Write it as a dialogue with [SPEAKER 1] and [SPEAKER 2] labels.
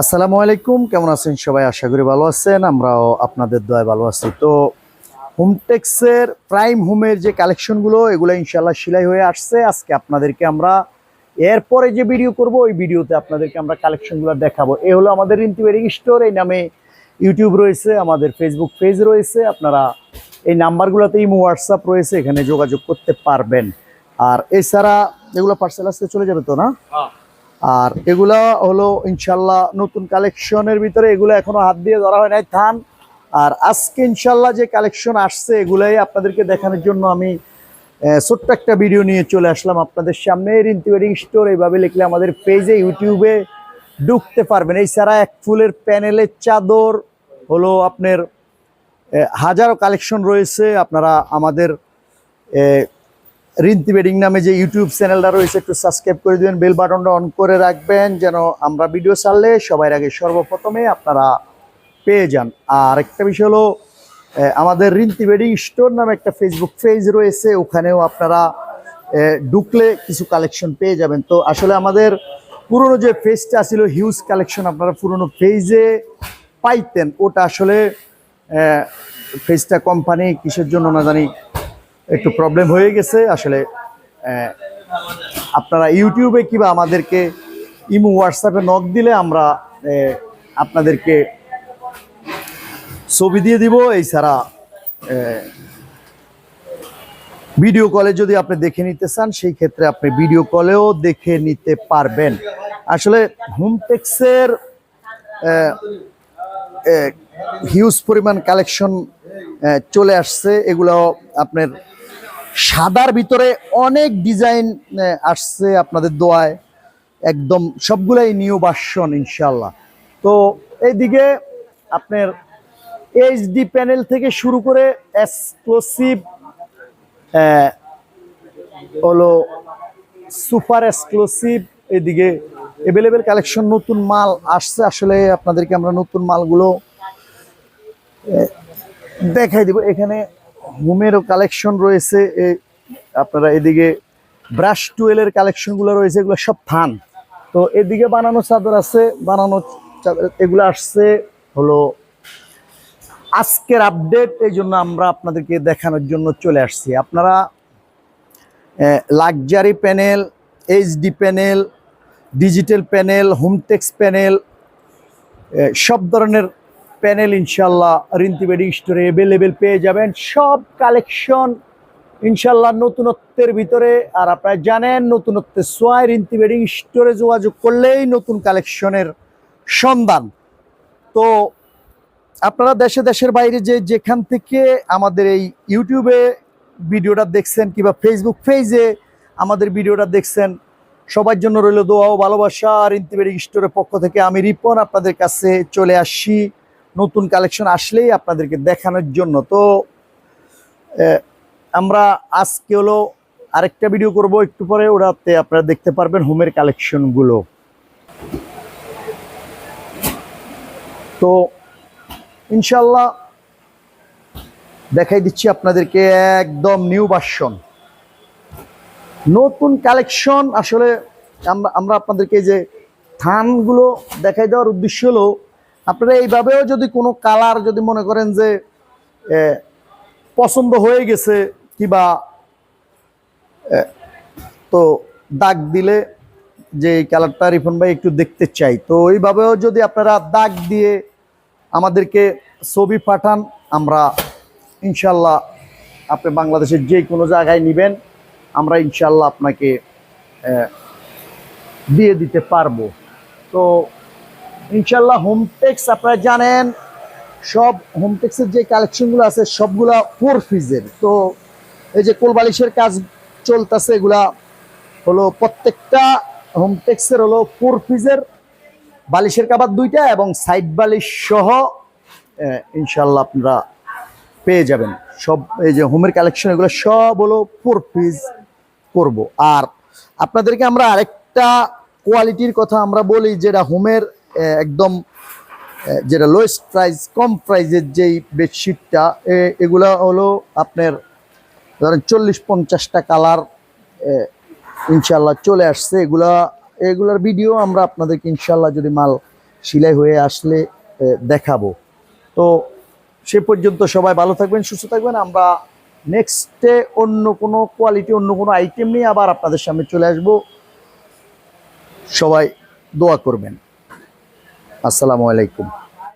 [SPEAKER 1] আসসালামু আলাইকুম, কেমন আছেন সবাই? আশা করি ভালো আছেন, আমরাও আপনাদের দয় ভালো আছি। তো হোমটেক্সের প্রাইম হোমের যে কালেকশনগুলো এগুলো ইনশাল্লাহ সেলাই হয়ে আসছে। আজকে আপনাদেরকে আমরা এরপরে যে ভিডিও করব, ওই ভিডিওতে আপনাদেরকে আমরা কালেকশনগুলো দেখাবো। এ হলো আমাদের রিন্তি ওয়েডিং স্টোর এই নামে ইউটিউব রয়েছে, আমাদের ফেসবুক পেজ রয়েছে। আপনারা এই নাম্বারগুলোতে ইমো হোয়াটসঅ্যাপ রয়েছে, এখানে যোগাযোগ করতে পারবেন। আর এছাড়া এগুলো পার্সেল আসতে চলে যাবে তো না? আর এগুলা হলো ইনশাল্লাহ নতুন কালেকশনের ভিতরে এগুলো এখনও হাত দিয়ে ধরা হয় নাই। থান, আর আজকে ইনশাল্লাহ যে কালেকশন আসছে এগুলাই আপনাদেরকে দেখানোর জন্য আমি ছোট্ট একটা ভিডিও নিয়ে চলে আসলাম আপনাদের সামনে। রিন্তি ওয়েডিং স্টোর এইভাবে লিখলে আমাদের পেজে ইউটিউবে ঢুকতে পারবেন। এছাড়া এক ফুলের প্যানেলের চাদর, হলো আপনার হাজারো কালেকশন রয়েছে। আপনারা আমাদের রিন্তি বেডিং নামে যে ইউটিউব চ্যানেলটা রয়েছে, একটু সাবস্ক্রাইব করে দিবেন বেল বাটনটা অন করে রাখবেন, যেন আমরা ভিডিও ছাড়লে সবার আগে সর্বপ্রথমে আপনারা পেয়ে যান। আর একটা বিষয় হলো আমাদের রিন্তি বেডিং স্টোর নামে একটা ফেসবুক পেজ রয়েছে, ওখানেও আপনারা ঢুকলে কিছু কালেকশন পেয়ে যাবেন। তো আসলে আমাদের পুরনো যে পেজটা ছিল হিউজ কালেকশন আপনারা পুরনো পেজে পাইতেন। ওটা আসলে পেজটা কোম্পানি কিসের জন্য না জানি একটু প্রবলেম হয়ে গেছে। আসলে আপনারা ইউটিউবে কিংবা আমাদেরকে ইমো হোয়াটসঅ্যাপে নক দিলে আমরা আপনাদেরকে ছবি দিয়ে দিব। এছাড়া ভিডিও কলে যদি আপনি দেখে নিতে চান, সেই ক্ষেত্রে আপনি ভিডিও কলেও দেখে নিতে পারবেন। আসলে হোমটেক্সের হিউজ পরিমাণ কালেকশন চলে আসছে। এগুলো আপনার সাদার ভিতরে অনেক ডিজাইন আসছে আপনাদের দোয়ায়। একদম সবগুলাই নিউ ভার্সন ইনশাল্লাহ তো এইদিকে আপনার এইচডি প্যানেল থেকে শুরু করে এক্সক্লুসিভ হলো সুপার এক্সক্লুসিভ এদিকে এভেলেবেল কালেকশন নতুন মাল আসছে। আসলে আপনাদেরকে আমরা নতুন মালগুলো দেখাই দিব। এখানে হোমেরও কালেকশন রয়েছে আপনারা এদিকে ব্রাশ টুয়েলের কালেকশনগুলো রয়েছে, এগুলো সব থান। তো এদিকে বানানো চাদর আছে, বানানো এগুলো আসছে হলো আজকের আপডেট এই জন্য আমরা আপনাদেরকে দেখানোর জন্য চলে আসছি। আপনারা luxury panel HD panel digital panel hometex panel সব ধরনের প্যানেল ইনশাল্লাহ রিন্তি বেডিং স্টোরে অ্যাভেলেবেল পেয়ে যাবেন। সব কালেকশন ইনশাল্লাহ নতুনত্বের ভিতরে। আর আপনারা জানেন নতুনত্বের সোয়াই রিন্তি বেডিং স্টোরে যোগাযোগ করলেই নতুন কালেকশনের সন্ধান। তো আপনারা দেশে দেশের বাইরে যে যেখান থেকে আমাদের এই ইউটিউবে ভিডিওটা দেখছেন কিংবা ফেসবুক পেজে আমাদের ভিডিওটা দেখছেন, সবার জন্য রইল দোয়া ও ভালোবাসা। আর ইন্তিবেরিং স্টোরের পক্ষ থেকে আমি রিপন আপনাদের কাছে চলে আসছি। নতুন কালেকশন আসলেই আপনাদেরকে দেখানোর জন্য। তো আমরা আজকে হলো আরেকটা ভিডিও করব। একটু পরে ওটাতে আপনারা দেখতে পারবেন হোমের কালেকশনগুলো। তো ইনশাল্লাহ দেখাই দিচ্ছি আপনাদেরকে একদম নিউ ভার্সন নতুন কালেকশন আসলে আমরা আমরা আপনাদেরকে যে থানগুলো দেখাই দেওয়ার উদ্দেশ্য হলো আপনারা এইভাবেও যদি কোনো কালার যদি মনে করেন যে পছন্দ হয়ে গেছে কিবা তো দাগ দিলে যে এই কালারটা রিফন ভাই একটু দেখতে চাই। তো এইভাবেও যদি আপনারা দাগ দিয়ে আমাদেরকে ছবি পাঠান, আমরা ইনশাল্লাহ আপনি বাংলাদেশের যে কোনো জায়গায় নেবেন, আমরা ইনশাল্লাহ আপনাকে দিয়ে দিতে পারব। তো ইনশাল্লাহ হোমটেক্স আপনারা জানেন, সব হোমটেক্সের যে কালেকশনগুলো আছে, সবগুলা ফোর ফিজের তো এই যে কোলবালিশের কাজ চলতেছে, এগুলা হলো প্রত্যেকটা হোমটেক্সের হলো ফোর পিসের বালিশের কাবার দুইটা এবং সাইড বালিশ সহ ইনশাল্লাহ আপনারা পেয়ে যাবেন। সব এই যে হোমের কালেকশন এগুলো সব হলো ফোর পিস করব। আর আপনাদেরকে আমরা আরেকটা কোয়ালিটির কথা আমরা বলি, যেটা হোমের একদম যেটা লোয়েস্ট প্রাইস কম প্রাইজের যেই বেডশিটটা এগুলা হলো আপনার ধরেন চল্লিশ পঞ্চাশটা কালার ইনশাল্লাহ চলে আসছে। এগুলা, এগুলার ভিডিও আমরা আপনাদেরকে ইনশাল্লাহ যদি মাল সিলাই হয়ে আসলে দেখাবো। তো সে পর্যন্ত সবাই ভালো থাকবেন, সুস্থ থাকবেন। আমরা নেক্সটে অন্য কোনো কোয়ালিটি অন্য কোনো আইটেম নিয়ে আবার আপনাদের সামনে চলে আসব। সবাই দোয়া করবেন। আসসালামু আলাইকুম।